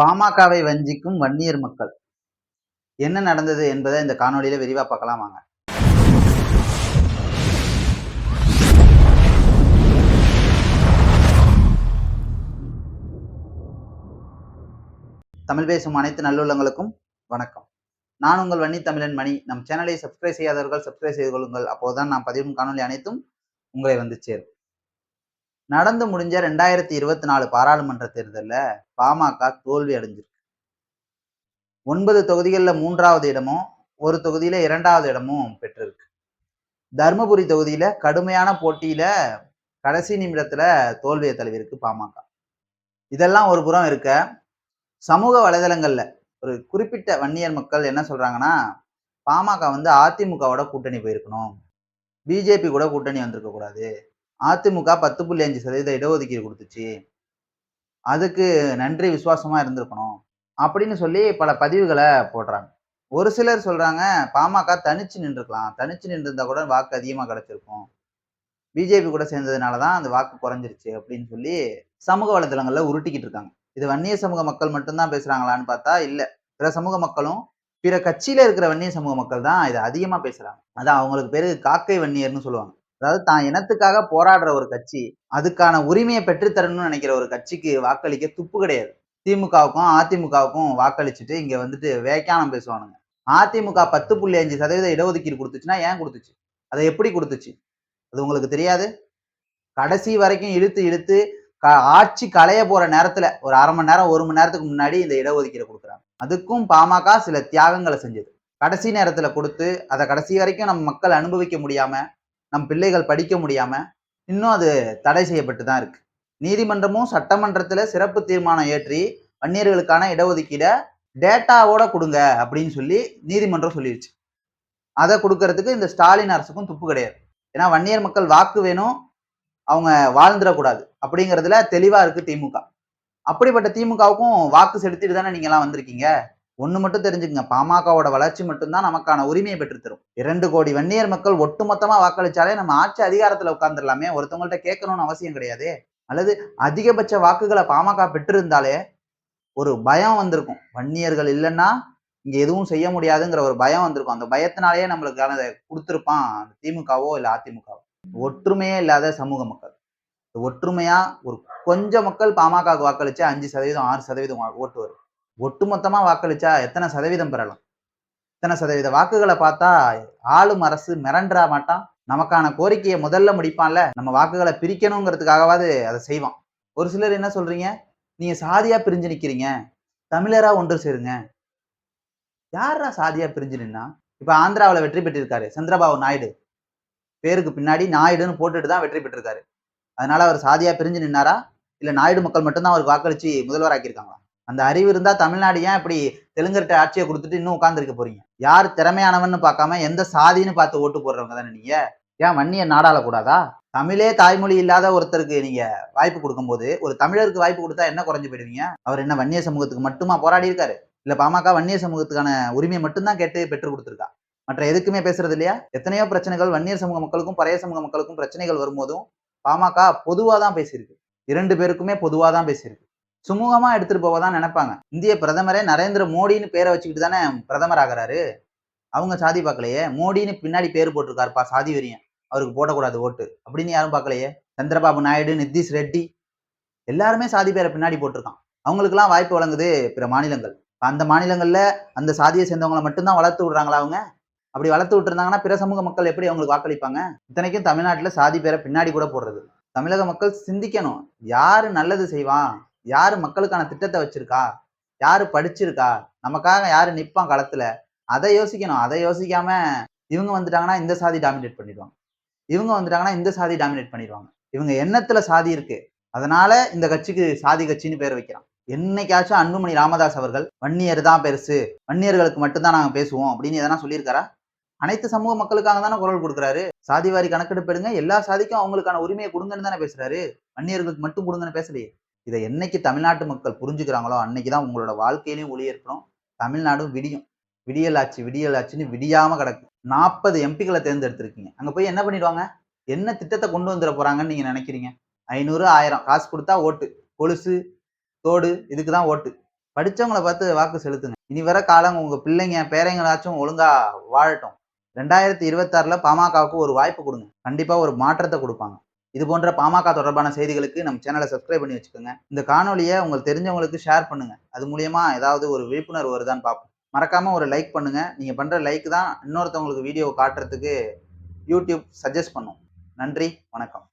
பாமகவை வஞ்சிக்கும் வன்னியர் மக்கள். என்ன நடந்தது என்பதை இந்த காணொளியில விரிவா பார்க்கலாம் வாங்க. தமிழ் பேசும் அனைத்து நல்லுள்ளங்களுக்கும் வணக்கம். நான் உங்கள் வன்னி தமிழன் மணி. நம் சேனலை சப்ஸ்கிரைப் செய்யாதவர்கள் சப்ஸ்கிரைப் செய்து கொள்ளுங்கள். அப்போதுதான் நான் பதிவும் காணொளி அனைத்தும் உங்களை வந்து சேரும். நடந்து முடிஞ்ச ரெண்டாயிரத்தி இருபத்தி நாலு பாராளுமன்ற தேர்தலில் பாமக தோல்வி அடைஞ்சிருக்கு. ஒன்பது தொகுதிகளில் மூன்றாவது இடமும் ஒரு தொகுதியில இரண்டாவது இடமும் பெற்றிருக்கு. தருமபுரி தொகுதியில கடுமையான போட்டியில கடைசி நிமிடத்துல தோல்வியை தழுவிருக்கு பாமக. இதெல்லாம் ஒரு புறம் இருக்க சமூக வலைதளங்கள்ல ஒரு குறிப்பிட்ட வன்னியர் மக்கள் என்ன சொல்றாங்கன்னா பாமக வந்து அதிமுகவோட கூட்டணி போயிருக்கணும். பிஜேபி கூட கூட்டணி வந்திருக்க கூடாது. அதிமுக பத்து புள்ளி அஞ்சு சதவீத இடஒதுக்கீடு கொடுத்துச்சு. அதுக்கு நன்றி விசுவாசமா இருந்திருக்கணும் அப்படின்னு சொல்லி பல பதிவுகளை போடுறாங்க. ஒரு சிலர் சொல்றாங்க பாமக தனிச்சு நின்றுக்கலாம் தனிச்சு நின்றிருந்தா கூட வாக்கு அதிகமா கிடைச்சிருக்கும். பிஜேபி கூட சேர்ந்ததுனால தான் அந்த வாக்கு குறைஞ்சிருச்சு அப்படின்னு சொல்லி சமூக வலைதளங்கள்ல உருட்டிக்கிட்டு இருக்காங்க. இது வன்னிய சமூக மக்கள் மட்டும்தான் பேசுறாங்களான்னு பார்த்தா இல்ல. பிற சமூக மக்களும் பிற கட்சியில இருக்கிற வன்னிய சமூக மக்கள் தான் இதை அதிகமா பேசுறாங்க. அதான் அவங்களுக்கு பேரு காக்கை வன்னியர்னு சொல்லுவாங்க. அதாவது தான் இனத்துக்காக போராடுற ஒரு கட்சி அதுக்கான உரிமையை பெற்றுத்தரணும்னு நினைக்கிற ஒரு கட்சிக்கு வாக்களிக்க துப்பு கிடையாது. திமுகவுக்கும் அதிமுகவுக்கும் வாக்களிச்சுட்டு இங்க வந்துட்டு வேக்கானம் பேசுவானுங்க. அதிமுக பத்து புள்ளி அஞ்சு சதவீத இடஒதுக்கீடு கொடுத்துச்சுன்னா ஏன் கொடுத்துச்சு? அதை எப்படி கொடுத்துச்சு? அது உங்களுக்கு தெரியாது? கடைசி வரைக்கும் இழுத்து இழுத்து க- ஆட்சி களைய போற நேரத்துல ஒரு அரை மணி நேரம் ஒரு மணி நேரத்துக்கு முன்னாடி இந்த இடஒதுக்கீடு கொடுக்குறாங்க. அதுக்கும் பாமக சில தியாகங்களை செஞ்சது. கடைசி நேரத்துல கொடுத்து அதை கடைசி வரைக்கும் நம்ம மக்கள் அனுபவிக்க முடியாம நம் பிள்ளைகள் படிக்க முடியாம இன்னும் அது தடை செய்யப்பட்டு தான் இருக்கு. நீதிமன்றமும் சட்டமன்றத்தில் சிறப்பு தீர்மானம் ஏற்றி வன்னியர்களுக்கான இடஒதுக்கீடை டேட்டாவோட கொடுங்க அப்படின்னு சொல்லி நீதிமன்றம் சொல்லிடுச்சு அதை கொடுக்கறதுக்கு இந்த ஸ்டாலின் அரசுக்கும் துப்பு கிடையாது. ஏன்னா வன்னியர் மக்கள் வாக்கு வேணும் அவங்க வாழ்ந்துடக்கூடாது அப்படிங்கிறதுல தெளிவாக இருக்கு திமுக. அப்படிப்பட்ட திமுகவுக்கும் வாக்கு செலுத்திட்டு தானே நீங்களாம் வந்திருக்கீங்க? ஒன்று மட்டும் தெரிஞ்சுக்கங்க. பாமகவோட வளர்ச்சி மட்டும்தான் நமக்கான உரிமையை பெற்றுத்தரும். இரண்டு கோடி வன்னியர் மக்கள் ஒட்டுமொத்தமாக வாக்களிச்சாலே நம்ம ஆட்சி அதிகாரத்தில் உட்காந்துடலாமே ஒருத்தவங்கள்ட்ட கேட்கணும்னு அவசியம் கிடையாது. அல்லது அதிகபட்ச வாக்குகளை பாமக பெற்றிருந்தாலே ஒரு பயம் வந்திருக்கும். வன்னியர்கள் இல்லைன்னா இங்கே எதுவும் செய்ய முடியாதுங்கிற ஒரு பயம் வந்திருக்கும். அந்த பயத்தினாலேயே நம்மளுக்கான அதை கொடுத்துருப்பான் அந்த திமுகவோ இல்லை அதிமுகவோ. ஒற்றுமையே இல்லாத சமூக மக்கள். ஒற்றுமையாக ஒரு கொஞ்சம் மக்கள் பாமகவுக்கு வாக்களிச்சா அஞ்சு சதவீதம் ஆறு சதவீதம் ஓட்டு வரும். ஒட்டுமொத்தமா வாக்களிச்சா எத்தனை சதவீதம் பெறலாம்? இத்தனை சதவீத வாக்குகளை பார்த்தா ஆளும் அரசு மிரண்டா மாட்டான்? நமக்கான கோரிக்கையை முதல்ல முடிப்பான்ல? நம்ம வாக்குகளை பிரிக்கணுங்கிறதுக்காகவாது அதை செய்வான். ஒரு சிலர் என்ன சொல்றீங்க? நீங்க சாதியா பிரிஞ்சு நிக்கிறீங்க. தமிழரா ஒன்று சேருங்க. யாரா சாதியா பிரிஞ்சு நின்னா? இப்ப ஆந்திராவுல வெற்றி பெற்றிருக்காரு சந்திரபாபு நாயுடு. பேருக்கு பின்னாடி நாயுடுன்னு போட்டுட்டு தான் வெற்றி பெற்றிருக்காரு. அதனால அவர் சாதியா பிரிஞ்சு நின்னாரா? இல்ல நாயுடு மக்கள் மட்டும்தான் அவருக்கு வாக்களிச்சு முதல்வர் ஆக்கியிருக்காங்களா அந்த அறிவு இருந்தால் தமிழ்நாடு ஏன் இப்படி தெலுங்கர்கிட்ட ஆட்சியை கொடுத்துட்டு இன்னும் உட்காந்துருக்க போறீங்க? யார் திறமையானவன்னு பார்க்காம எந்த சாதின்னு பார்த்து ஓட்டு போடுறவங்க தானே நீங்க? ஏன் வன்னிய நாடாளக்கூடாதா? தமிழே தாய்மொழி இல்லாத ஒருத்தருக்கு நீங்க வாய்ப்பு கொடுக்கும்போது ஒரு தமிழருக்கு வாய்ப்பு கொடுத்தா என்ன குறைஞ்சு போயிடுவீங்க? அவர் என்ன வன்னிய சமூகத்துக்கு மட்டுமா போராடி இருக்காரு? இல்ல பாமக வன்னிய சமூகத்துக்கான உரிமையை மட்டும்தான் கேட்டு பெற்று கொடுத்துருக்கா? மற்ற எதுக்குமே பேசுறது இல்லையா? எத்தனையோ பிரச்சனைகள் வன்னியர் சமூக மக்களுக்கும் பழைய சமூக மக்களுக்கும் பிரச்சனைகள் வரும்போதும் பாமக பொதுவாக தான் பேசியிருக்கு. இரண்டு பேருக்குமே பொதுவாக தான் பேசியிருக்கு. சுமூகமா எடுத்துட்டு போக தான் நினைப்பாங்க. இந்திய பிரதமரே நரேந்திர மோடின்னு பேரை வச்சுக்கிட்டு தானே பிரதமர் ஆகிறாரு. அவங்க சாதி பார்க்கலையே. மோடின்னு பின்னாடி பேர் போட்டிருக்காருப்பா சாதி வெறியன். அவருக்கு போடக்கூடாது ஓட்டு. அப்படின்னு யாரும் பார்க்கலையே. சந்திரபாபு நாயுடு நிதிஷ் ரெட்டி. எல்லாருமே சாதி பேரை பின்னாடி போட்டிருக்கான். அவங்களுக்குலாம் வாய்ப்பு வழங்குது பிற மாநிலங்கள். அந்த மாநிலங்கள்ல அந்த சாதியை சேர்ந்தவங்களை மட்டும்தான் வளர்த்து விடுறாங்களா அவங்க? அப்படி வளர்த்து விட்டுருந்தாங்கன்னா பிற சமூக மக்கள் எப்படி அவங்களுக்கு வாக்களிப்பாங்க? இத்தனைக்கும் தமிழ்நாட்டுல சாதி பேரை பின்னாடி கூட போடுறது. தமிழக மக்கள் சிந்திக்கணும். யாரு நல்லது செய்வான்? யாரு மக்களுக்கான திட்டத்தை வச்சிருக்கா? யாரு படிச்சிருக்கா? நமக்காக யாரு நிற்பான் களத்துல? அதை யோசிக்கணும். அதை யோசிக்காம இவங்க வந்துட்டாங்கன்னா இந்த சாதி டாமினேட் பண்ணிடுவாங்க. இவங்க வந்துட்டாங்கன்னா இந்த சாதி டாமினேட் பண்ணிடுவாங்க. இவங்க எண்ணத்துல சாதி இருக்கு. அதனால இந்த கட்சிக்கு சாதி கட்சின்னு பேர் வைக்கிறான். என்னைக்காச்சும் அன்புமணி ராமதாஸ் அவர்கள் வன்னியர் தான் பெருசு. வன்னியர்களுக்கு மட்டும்தான் நாங்க பேசுவோம். அப்படின்னு எதனா சொல்லியிருக்காரா? அனைத்து சமூக மக்களுக்காக தானே குரல் கொடுக்குறாரு. சாதிவாரி கணக்கெடுப்பு எடுங்க. எல்லா சாதிக்கும் அவங்களுக்கான உரிமையை கொடுங்கன்னு தானே பேசுறாரு. வன்னியர்களுக்கு மட்டும் கொடுங்கன்னு பேசலையே. இதை என்னைக்கு தமிழ்நாட்டு மக்கள் புரிஞ்சுக்கிறாங்களோ அன்னைக்கு தான் உங்களோட வாழ்க்கையிலையும் ஒளி ஏற்படும். தமிழ்நாடும் விடியும். விடியல் விடியலாச்சுன்னு விடியல் ஆச்சுன்னு விடியாம கிடக்கு. நாற்பது எம்பிக்களை தேர்ந்தெடுத்திருக்கீங்க. அங்கே போய் என்ன பண்ணிடுவாங்க? என்ன திட்டத்தை கொண்டு வந்துட போறாங்கன்னு நீங்க நினைக்கிறீங்க? ஐநூறு ஆயிரம். காசு கொடுத்தா ஓட்டு. கொலுசு தோடு இதுக்கு தான் ஓட்டு. படிச்சவங்கள பார்த்து வாக்கு செலுத்துங்க. இனி வர காலம் உங்க பிள்ளைங்க பேரைங்களாச்சும் ஒழுங்கா வாழட்டும். ரெண்டாயிரத்தி இருபத்தாறுல பாமகவுக்கு ஒரு வாய்ப்பு கொடுங்க. கண்டிப்பாக ஒரு மாற்றத்தை கொடுப்பாங்க. இது போன்ற பாமக தொடர்பான செய்திகளுக்கு நம்ம சேனலை சப்ஸ்கிரைப் பண்ணி வச்சுக்கோங்க. இந்த காணொலியை உங்களுக்கு தெரிஞ்சவங்களுக்கு ஷேர் பண்ணுங்க. அது மூலியமா ஏதாவது ஒரு விழிப்புணர்வு வருதான்னு பார்ப்போம். மறக்காம ஒரு லைக் பண்ணுங்க. நீங்க பண்ற லைக் தான் இன்னொருத்தவங்களுக்கு வீடியோ காட்டுறதுக்கு யூடியூப் சஜஸ்ட் பண்ணும். நன்றி வணக்கம்.